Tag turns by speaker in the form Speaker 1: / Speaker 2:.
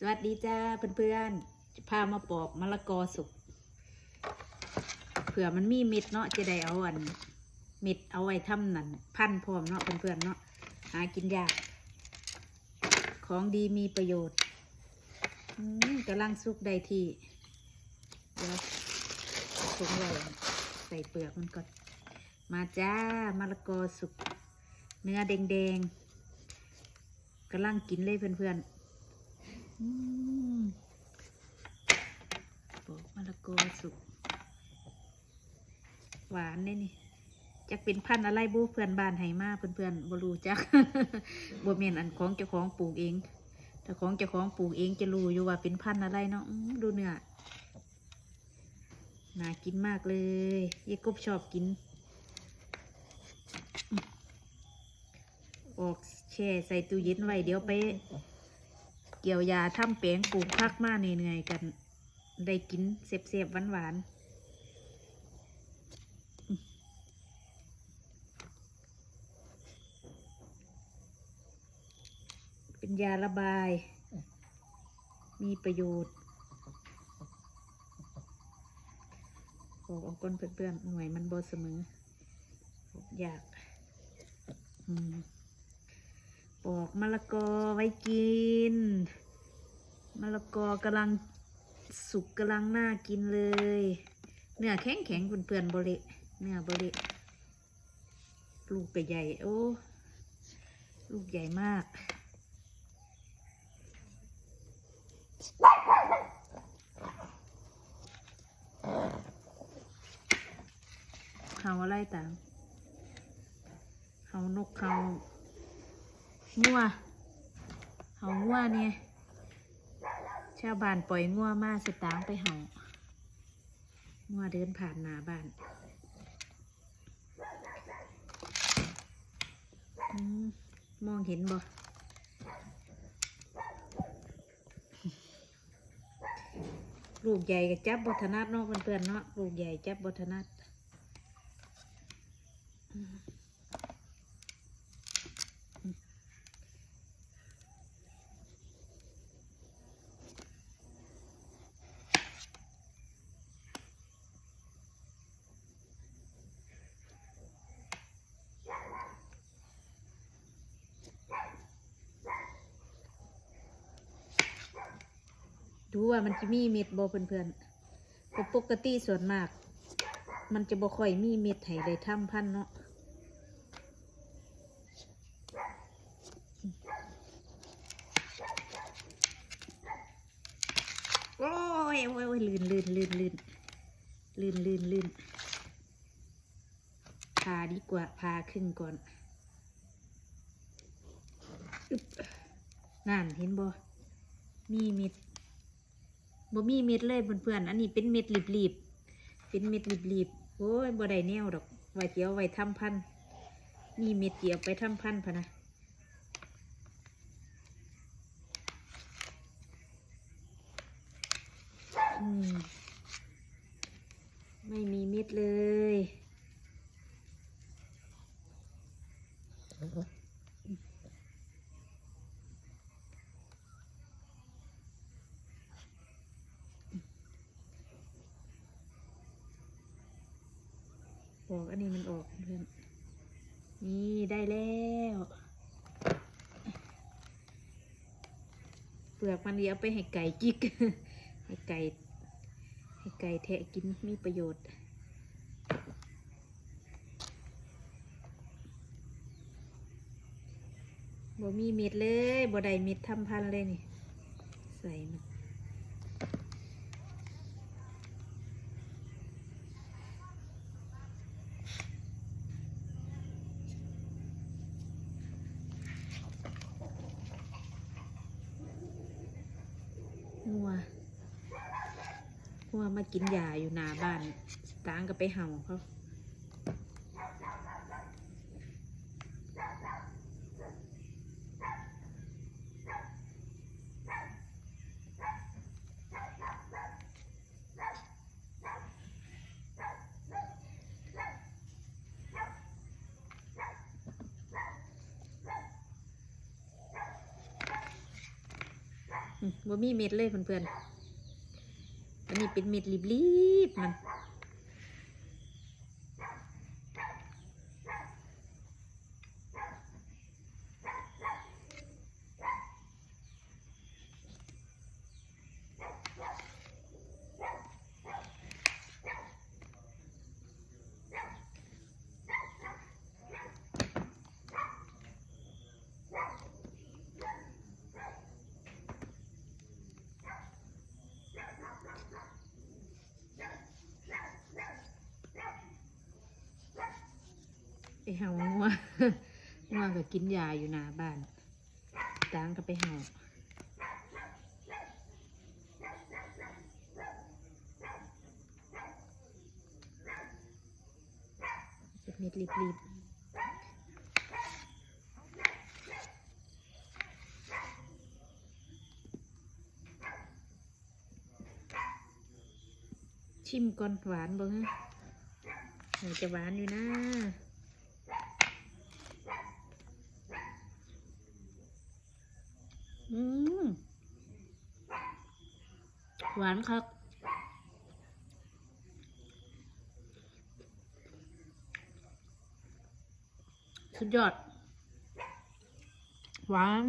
Speaker 1: สวัสดีจ้าเพื่อนๆจะพามาปอกมะละกอสุกเผื่อมันมีเม็ดเนาะจะได้เอาอันเม็ดเอาไว้ทำนั่นพันพร้อมเนาะเพื่อนๆเนาะหากินยาก ของดีมีประโยชน์อกำลังสุกได้ที่เดี๋ยวถุงไว้ใส่เปลือกมันก่อนมาจ้ามะละกอสุก เนื้อแดงๆกำลังกินเลยเพื่อนๆอืม ปอกมะละกอสุก หวานเนี่ยนี่จะเป็นพันธุ์อะไรบูเพื่อนบ้านไห้มาเพื่อนๆบรูจักบ่เมนอันของเจ้าของปลูกเองแต่ของเจ้าของปลูกเองจะรู้อยู่ว่าเป็นพันธุ์อะไรเนาะอื้อดูเนื้อน่ากินมากเลยยายกบชอบกิน ออกแช่ใส่ตู้เย็นไว้เดี๋ยวไป เกี่ยวยาทำแปลงปลูกพักมาเหนื่อยๆกัน ได้กินเสบๆหวานๆเป็นยาระบาย มีประโยชน์โอ้เอาก้นเพื่อนๆ หน่วยมันบเสมอ อยาก อืม ปอกมะละกอไว้กิน มะละกอกำลังสุกกำลังน่ากินเลย เนื้อแข็งแข็งๆเพื่อนๆบริเนื้อบริลูกก็ใหญ่ โอ้ลูกใหญ่มาก เขาอะไรต่างเขานกเขา งัวเขางัวเนี่ยชาวบ้านปล่อยงัวมาสตางไปเห่างัวเดินผ่านหน้าบ้านอมมองเห็นบ่ลูกใหญ่กับจับบทนัดเนาะเพื่อนๆเนาะลูกใหญ่จับบทนัด ดูว่ามันจะมีเม็ดบ่เพื่อนๆก็ปกติส่วนมาก มันจะบ่ค่อยมีเม็ดให้ได้ทำพันเนาะโอ้ยโอ้ยโอ้ยลื่นลื่นลื่นลื่นลื่นลื่นลื่นพาดีกว่าพาขึ้นก่อนนั่นเห็นบ่มีเม็ด บ่มีเม็ดเลยเพื่อนๆ อันนี้เป็นเม็ดรีบๆ เป็นเม็ดรีบๆ โอ้ยบ่ได้แนวดอกไว้เจียวไว้ทำพันธุ์มีเม็ดเจียวไปทำพันพะนะมไม่มีเม็ดเลย ออก อันนี้มันออกเพื่อนนี่ได้แล้ว เปลือกมันเดี๋ยวเอาไปให้ไก่จิก ให้ไก่ ให้ไก่แทะกินมีประโยชน์บ่มีเม็ดเลยบ่ได้เม็ดทำพันเลยนี่ ใส่มัน งัวงัวมากินยาอยู่หน้าบ้านตางก็ไปเห่าเขา บ่มีเม็ดเลยเพื่อนๆอันนี้เป็นเม็ดรีบๆมัน เห่างัวงัวก็กินยาอยู่หน้าบ้านตางก็ไปเห่าเป็นเม็ดรีบๆชิมก่อนหวานบ่ฮะเดี๋ยวจะหวานอยู่นะ อืมหวานครับสุดยอดหวาน